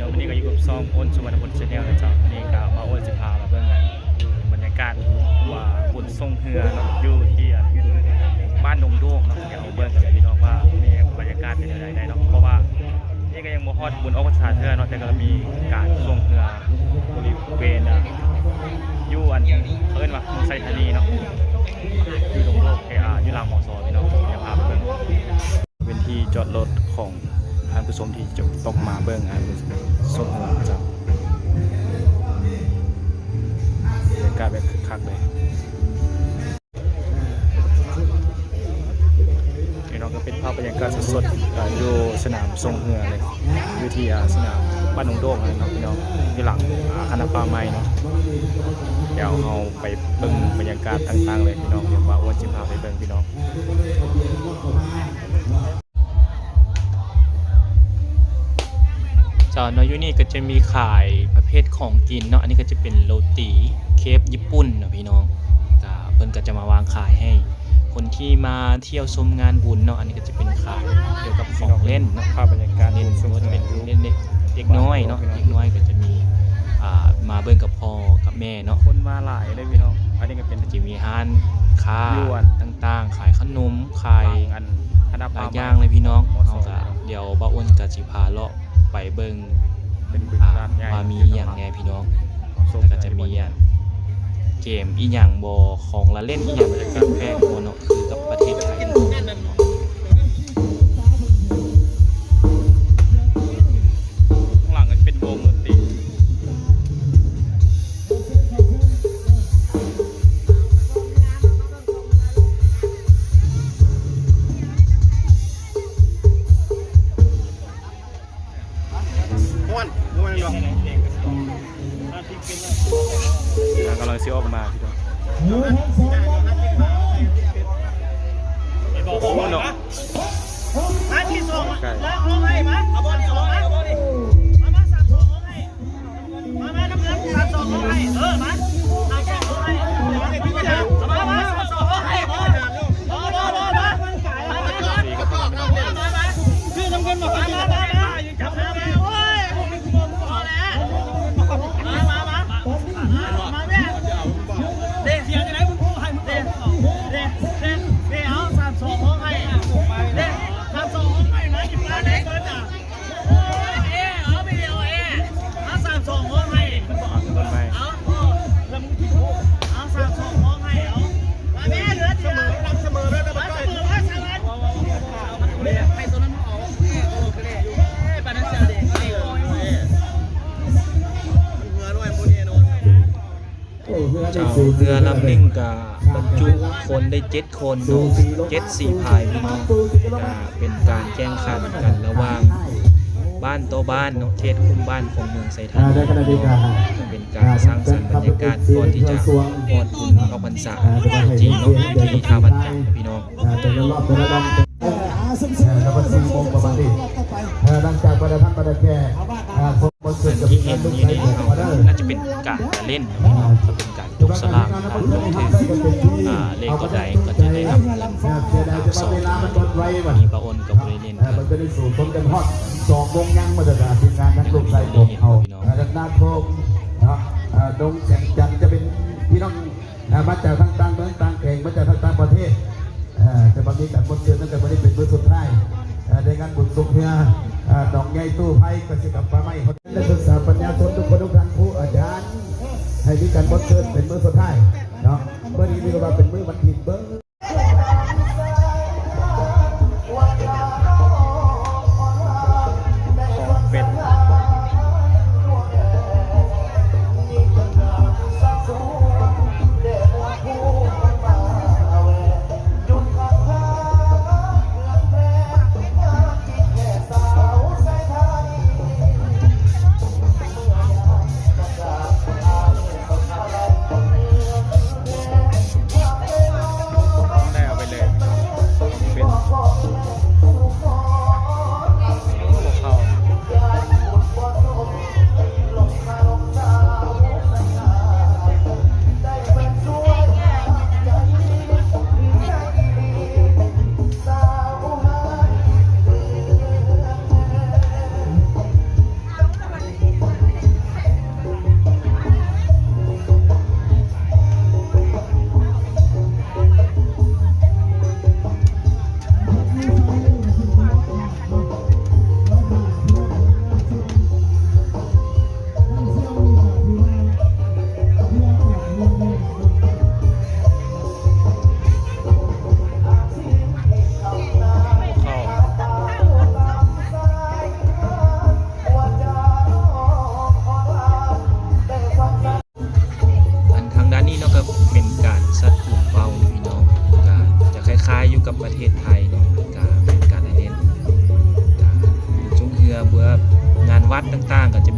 เนาะวันนี้ก็อยู่กับซองอ้นสุวรรณพลชาแนลนะจ๊ะวันนี้ก็มาอ้นสิพามาเบิ่งกันบรรยากาศว่าบุญทรงเฮือเนาะอยู่ที่อันบ้านดงโดกเนาะเดี๋ยวเบิ่งกันเลยพี่น้องว่านี่บรรยากาศเป็นยังไงเนาะเพราะว่านี่ก็ยังบ่ฮอดบุญออกพรรษาเทื่อเนาะแต่ก็มีการทรงเฮือ มที่จะต้องมาเบิ้งอันส้มเมืองครับบรรยากาศแบบคึกคักเลยนี่เราก็เป็นภาพบรรยากาศสดๆอ่าอยู่สนามทรงเฮือเลยอยู่ที่สนามบ้านหนองโดงเลยเนาะพี่น้องที่หลังอ่าคณะป่าไม้เนาะเดี๋ยวเราไปเบิ่งบรรยากาศต่างๆเลยพี่น้องเดี๋ยวว่าอ้วนจิพาไปเบิ่งพี่น้อง จอดเนาะอยู่นี่ก็จะมีขายประเภทของกินเนาะอันนี้ก็จะเป็นโรตีเคฟญี่ปุ่นเนาะพี่น้องก็เพิ่นก็จะมาวางขายให้ คนที่มาเที่ยวชมงานบุญเนาะอันนี้ก็จะเป็นขายเกี่ยวกับของเล่นเนาะภาพบรรยากาศเล่นสมมติเป็นเล่นเด็กเด็กน้อยเนาะเด็กน้อยก็จะมีอ่ามาเบิ่งกับพ่อกับแม่เนาะคนมาหลายเลยพี่น้องอันนี้ก็เป็นจะมีห้านค้าต่างๆ ขายขนมขายอันคณะหปลาลายอย่างเลยพี่น้องหมอสเฮาองก็เดี๋ยวบ้าอ้วนกับสิพาเลาะ ไปเบิ่งเป็นบึงอ่าร้านใหญ่ว่ามีอย่างแหน่พี่น้องส้มแล้วก็จะมีอะเกมอีหยังบ่ของละเล่นอีหยังบรรยากาศแพงบ่เนาะคือกับประเทศไทย ม้วนม้วนหรอแล้วกำลังสิออกมาพี่น้องโอ้เนาะมาที่สองใกล้แล้วห้องให้มาเอาบอลสองมา คนได้เจ็ดคนเนาะเจ็ดสี่พายพี่น้องก็เป็นการแข่งขันกันระหว่างบ้านโตอบ้านเนาะเขตคุ้มบ้านของเมืองไซทาอ่าได้ขณะเดียวกันเป็นการสร้างสรรค์บรรยากาศก่อนที่จะพอดบุญออกพรรษาจริงเนาะที่ท่าวัดจันทร์พี่น้องอ่าแต่ละรอบแต่ละรอบเออแล้วก็สี่โมงประมาณนี้เออหลังจากบรรดาท่านบรรดาแก่อ่าผมบท สวส่ดวนกับที่งาเห็นนลูกอยู่ไก่นี่ของเขามาได้น่าจะเป็นการละเล่นนะพี่น้องจะเป็นการยกสลากการลงถึงอ่าเลขตัวใดก็จะได้รับเงินเสียดายจะมาเวลามันลดไว้บ่มีบาอ้นกับบริเล่นอ่ากัมันนจะได้สู่ต้นกันฮอดสองโมงยังมาจากทีมงานนักลูกไก่ผมเขาอ่าด้านหน้าโคมนะอ่าดงแสงจันทร์จะเป็นพี่น้องอ่ามาจากทางต่างเมืองต่างแข่งมาจากทางต่างประเทศเอ่อแต่บางทีการบนเชือตั้งแต่วันนี้เป็นมือสุดท้ายเอ่อในงานบุญสุขเพื่อเอ่อดอกใหญ่ตู้ไพ่กสิกรรมปลาไม้ และศึกษาปัญญาชนทุกคนทุกท่านผู้อาจารย์ให้มีการบดเชิญเป็นมือสุดท้ายเนาะเมื่อนี้มีว่าเป็นมือวันทินเบอร์ื่องานวัดต่างๆ ก็จะ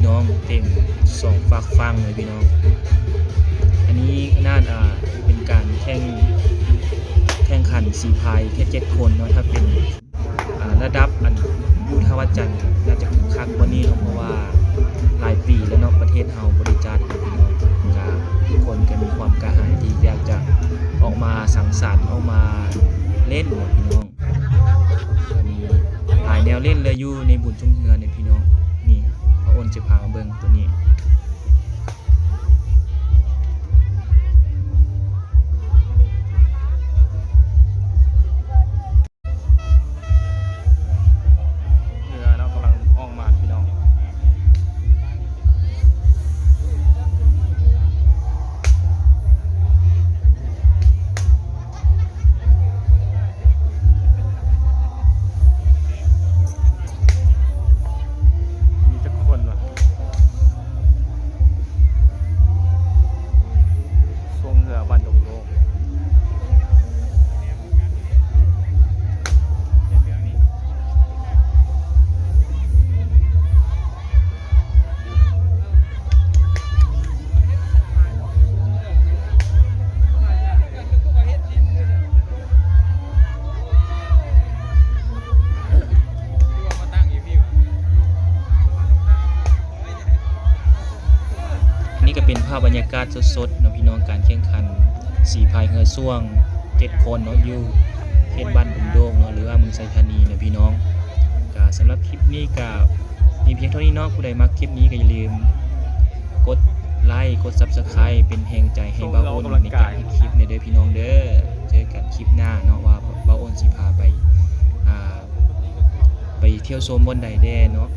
พี่น้องเต็มสองฝากฟังเลยพี่น้อง อันนี้น่าอ่าเป็นการแข่งแข่งขันสีพายแค่เจ็ดคนเนาะถ้าเป็นระดับอันยุทธวัจจันทร์น่าจะคึกคักกว่านี้เนาะเพราะว่าหลายปีแล้วเนาะประเทศเฮาบริจาคพี่น้องกทุกคนก็มีความกระหายที่อยากจะออกมาสังสรรค์ออกมาเล่นพี่น้องมีหลายแนวเล่นเลยอยู่ในบุญจุงเฮือเนี่ยพี่น้องนี่ นจะพามาเบิ่งตัวนี้ กาศสดๆเนาะพี่น้องการแข่งขันสีพายเรือส่วงเจ็ดคนเนาะอยู่เขตบ้านบุงโดงเนาะหรือว่าเมืองไซธานีเนาะพี่น้องก็สำหรับคลิปนี้ก็มีเพียงเท่านี้เนาะผู้ใดมักคลิปนี้ก็อย่าลืม กดไลค์กด Subscribe เป็นแรงใจให้เบาโอนในการเฮ็ดคลิปในเด้อพี่น้องเด้อเจอกันคลิปหน้าเนาะว่าเบาโอนสิพาไปไปเที่ยวโซนบนใดแด่เนาะ